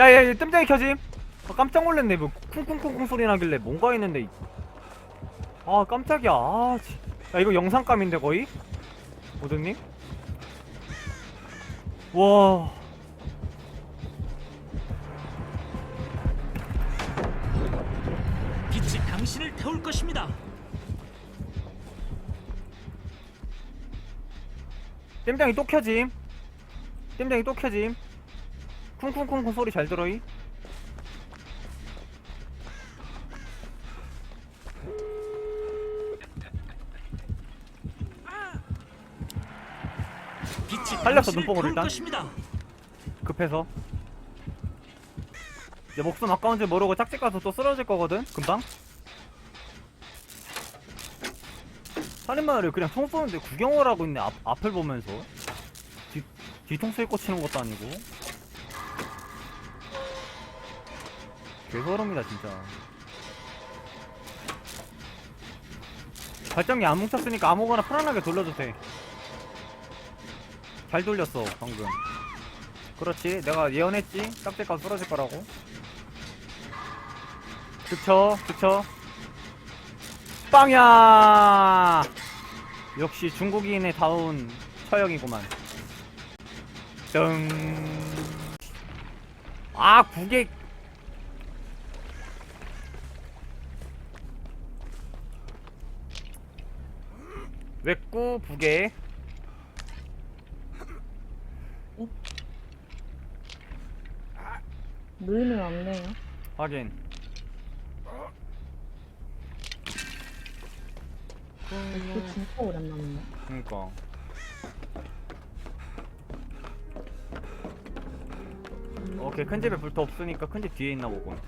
야야 뜸장이 켜짐. 아, 깜짝 놀랐네. 뭐 쿵쿵쿵쿵 소리 나길래 뭔가 했는데. 아 깜짝이야. 아, 지- 야 이거 영상감인데 거의? 오등님? 와. 빛이 당신을 태울 것입니다. 땜장이 또 켜짐. 땜장이 또 켜짐 쿵쿵쿵쿵 소리 잘 들어이? 빛이 살렸어, 눈뽕으로 일단. 급해서. 이제 목숨 아까운 줄 모르고 짝짓 가서 또 쓰러질 거거든 금방? 살인마를 그냥 총 쏘는데 구경을 하고 있네 앞, 앞을 보면서. 뒤, 뒤통수에 꽂히는 것도 아니고 개소름이다 진짜. 발전기 안 뭉쳤으니까 아무거나 편안하게 돌려도 돼잘 돌렸어 방금. 그렇지. 내가 예언했지? 짝짝가 쓰러질 거라고. 그쵸? 그쵸? 빵야! 역시 중국인의 다운 처형이구만. 땡아 국액 외구 부계 물리면 없네요. 확인 이거 진짜 오랜만이네. 그니까 오케이 큰 집에 불도 없으니까 큰 집 뒤에 있나 보군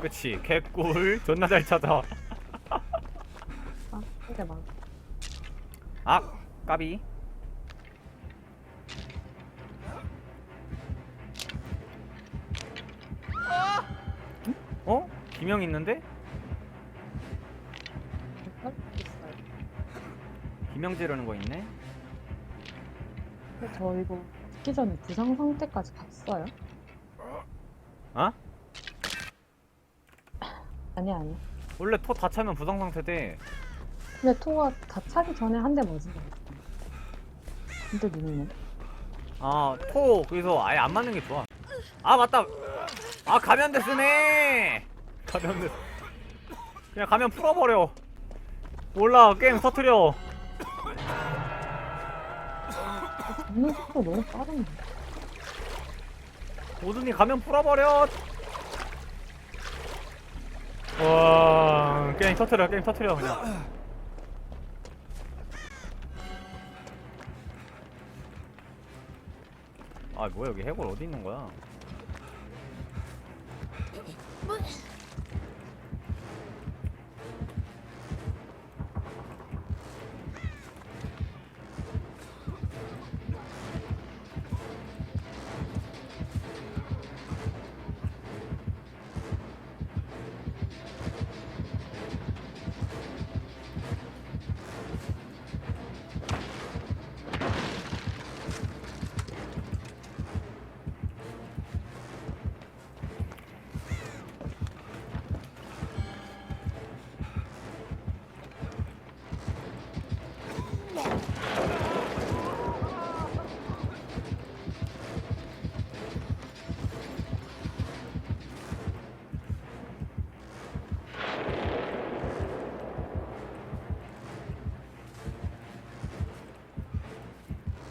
그치 개꿀 존나 잘 찾아 아, 이게 맞아. 아 까비 어? 김영 있는데? 김영 지르는 거 있네? 근데 저 이거 듣기 전에 부상 상태까지 갔어요? 어? 아니 아니. 원래 토 다 차면 부상 상태 돼 근데 토가 다 차기 전에 한 대 맞은 거 같아. 근데 눈이네. 아, 토, 그래서 아예 안 맞는 게 좋아. 아, 맞다. 아, 가면대 쓰네. 가면대. 그냥 가면 풀어버려. 몰라, 게임 터트려. 잡는 속도 너무 빠른데. 오준이 가면 풀어버려. 와, 게임 터트려, 게임 터트려, 그냥. 아, 뭐야, 여기 해골 어디 있는 거야?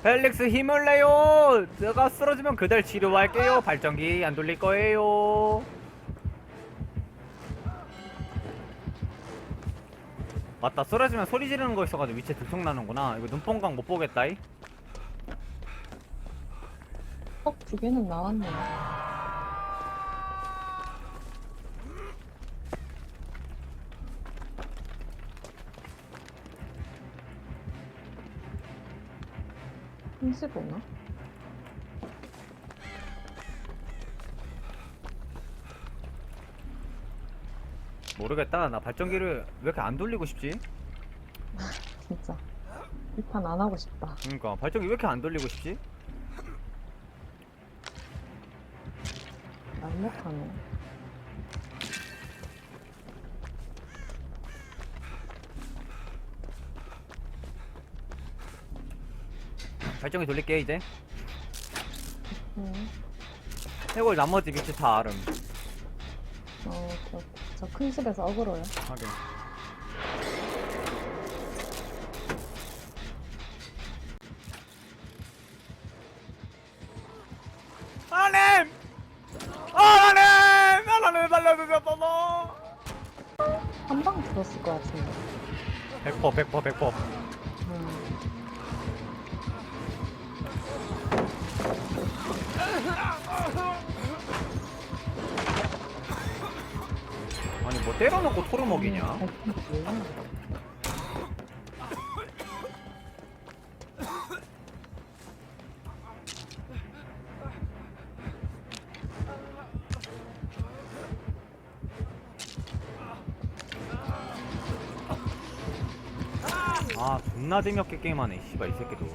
펠릭스 힘을 내요. 내가 쓰러지면 그댈 치료할게요. 발전기 안 돌릴 거예요. 맞다. 쓰러지면 소리 지르는 거 있어가지고 위치에 들통 나는구나. 이거 눈뽕강 못 보겠다이. 어, 두 개는 나왔네. 힘쓰 보나? 모르겠다. 나 발전기를 왜 이렇게 안 돌리고 싶지? 진짜. 이 판 안 하고 싶다. 그러니까 발전기 왜 이렇게 안 돌리고 싶지? 날먹하네. 발전기 돌릴게 이제 응. 해골 나머지 위치 다 알음 어, 저 큰 집에서 어그로요. 확인 하나님! 하나님! 하나님 살려주셔서 한방 죽었을 것 같은데. 100% 100% 100% 때려놓고 토를 먹이냐 음. 아 존나 재미없게 게임하네 씨발 이 새끼도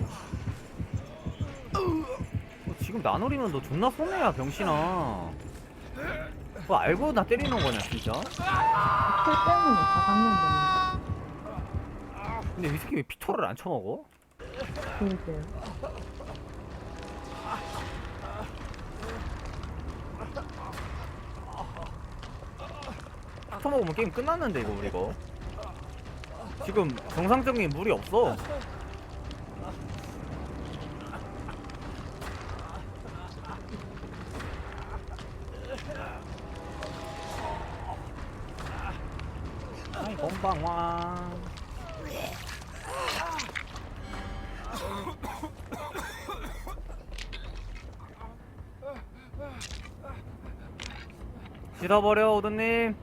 어, 지금 나 노리면 너 존나 손해야 병신아 그거 알고 나 때리는 거냐 진짜 풀 때문에 다 감면 근데 이 새끼 왜 피토를 안 쳐먹어? 그게. 쳐먹으면 게임 끝났는데 이거 우리 이거 지금 정상적인 물이 없어 건방와 잃어버려 오드님.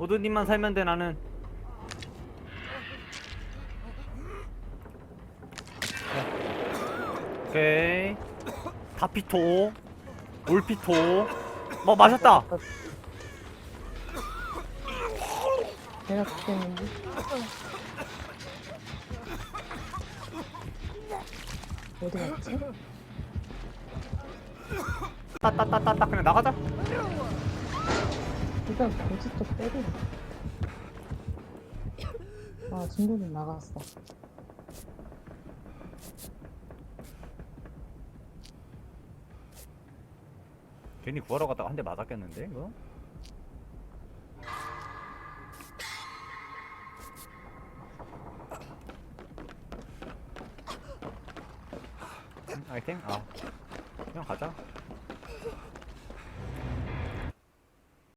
오드님만 살면 돼 나는. 오케이. 다피토. 올피토. 뭐 마셨다 내가 죽겠는데. 어디 갔지? 따따따따따 그냥 나가자 이거 고지 쪽 때리네. 아, 진도는 나갔어. 괜히 구하러 갔다가 한 대 맞았겠는데 이거 아이템? 아 그냥 가자